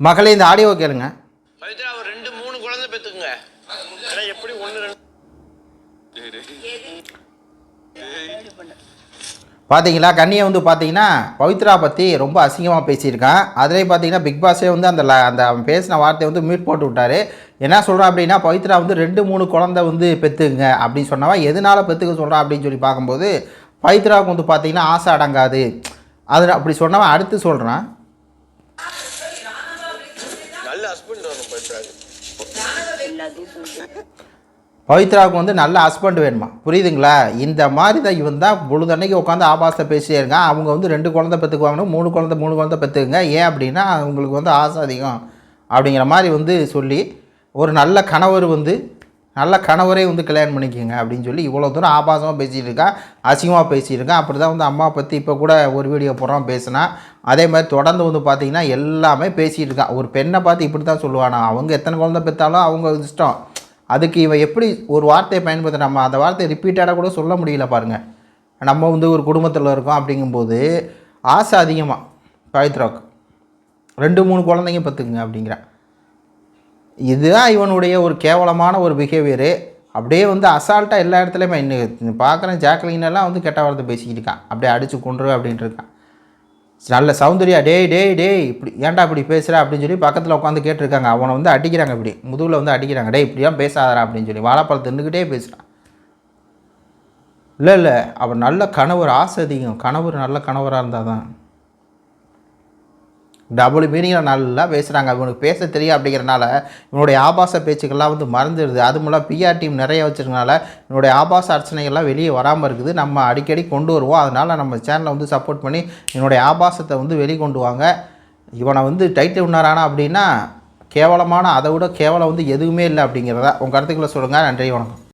மகளே இந்த ஆடியோ கேளுங்க. ரெண்டு மூணு குழந்தை பெற்றுக்குங்க எப்படி ஒன்று பார்த்தீங்களா கண்ணியை வந்து பார்த்தீங்கன்னா பவித்ரா பற்றி ரொம்ப அசிங்கமாக பேசியிருக்கான் அதிலே பார்த்தீங்கன்னா பிக் பாஸே வந்து அந்த அந்த அவன் பேசின வார்த்தையை வந்து மியூட் போட்டு விட்டாரு. என்ன சொல்கிறான் அப்படின்னா பவித்ரா வந்து ரெண்டு மூணு குழந்தை வந்து பெற்றுங்க அப்படின்னு சொன்னவன் எதனால பெற்றுக்க சொல்கிறான் அப்படின்னு சொல்லி பார்க்கும்போது பவித்ராவுக்கு வந்து பார்த்தீங்கன்னா ஆசை அடங்காது. அது அப்படி சொன்னவன் அடுத்து சொல்கிறான் பவித்ராவுக்கு வந்து நல்ல ஹஸ்பண்ட் வேணுமா? புரியுதுங்களா? இந்த மாதிரி தான் இவன் தான் பொழுதன்னைக்கு உட்காந்து ஆபாசத்தை பேசிட்டே இருக்கான். அவங்க வந்து ரெண்டு குழந்தை பெற்றுக்குவாங்கன்னு மூணு குழந்தை மூணு குழந்தை பெற்றுக்குங்க. ஏன் அப்படின்னா அவங்களுக்கு வந்து ஆசை அதிகம் அப்படிங்கிற மாதிரி வந்து சொல்லி ஒரு நல்ல கணவர் வந்து நல்ல கணவரே வந்து கல்யாணம் பண்ணிக்கோங்க அப்படின்னு சொல்லி இவ்வளோ தூரம் ஆபாசமாக பேசிகிட்டு இருக்கான் அசிங்கமாக பேசியிருக்கான் அப்படி தான் வந்து அம்மா பற்றி இப்போ கூட ஒரு வீடியோ போடுறான் பேசினா. அதே மாதிரி தொடர்ந்து வந்து பார்த்தீங்கன்னா எல்லாமே பேசிகிட்டு இருக்கான் ஒரு பெண்ணை பார்த்து இப்படி தான் சொல்லுவானா? அவங்க எத்தனை குழந்தை பெற்றாலும் அவங்க இஷ்டம். அதுக்கு இவன் எப்படி ஒரு வார்த்தையை பயன்படுத்த நம்ம அந்த வார்த்தையை ரிப்பீட்டடாக கூட சொல்ல முடியல பாருங்கள் நம்ம வந்து ஒரு குடும்பத்தில் இருக்கோம் அப்படிங்கும்போது ஆசை அதிகமாக பவித்ராவுக்கு. ரெண்டு மூணு குழந்தைங்க பத்துக்குங்க அப்படிங்கிறான் இதுதான் இவனுடைய ஒரு கேவலமான ஒரு பிஹேவியரு அப்படியே வந்து அசால்ட்டாக எல்லா இடத்துலையுமே இன்னும் பார்க்குறேன் ஜாக்லினெல்லாம் வந்து கெட்ட வார்த்தை பேசிக்கிட்டு இருக்கான். அப்படியே அடித்து கொண்டுரு அப்படின்ட்டு இருக்கான். நல்ல சௌந்தர்யா டேய் டேய் டேய் இப்படி ஏன்டா இப்படி பேசுகிற அப்படின்னு சொல்லி பக்கத்தில் உட்காந்து கேட்டிருக்காங்க. அவனை வந்து அடிக்கிறாங்க இப்படி. முதுகில் வந்து அடிக்கிறாங்க. டேய் இப்படிலாம் பேசாதரா அப்படின்னு சொல்லி வாழைப்பழம் தின்னுக்கிட்டே பேசுகிறான் இல்லை இல்லை அவர் நல்ல கணவர் ஆசை அதிகம். கணவர் நல்ல கணவராக இருந்தால் தான் டபுள் மீனிங்கில் நல்லா பேசுகிறாங்க இவனுக்கு பேச தெரியும் அப்படிங்கிறனால இவனுடைய ஆபாச பேச்சுக்கள்லாம் வந்து மறந்துடுது. அது மூலம் பிஆர் டீம் நிறைய வச்சுருக்கனால இவனுடைய ஆபாச அர்ச்சனைகள்லாம் வெளியே வராமல் இருக்குது. நம்ம அடிக்கடி கொண்டு வருவோம். அதனால் நம்ம சேனலை வந்து சப்போர்ட் பண்ணி இவனுடைய ஆபாசத்தை வந்து வெளிக்கொண்டு வாங்க. இவனை வந்து டைட்டில் வின்னாரானா அப்படின்னா கேவலமான அதை விட கேவலம் வந்து எதுவுமே இல்லை அப்படிங்கிறத உங்கள் கருத்துக்களை சொல்லுங்கள் நன்றி வணக்கம்.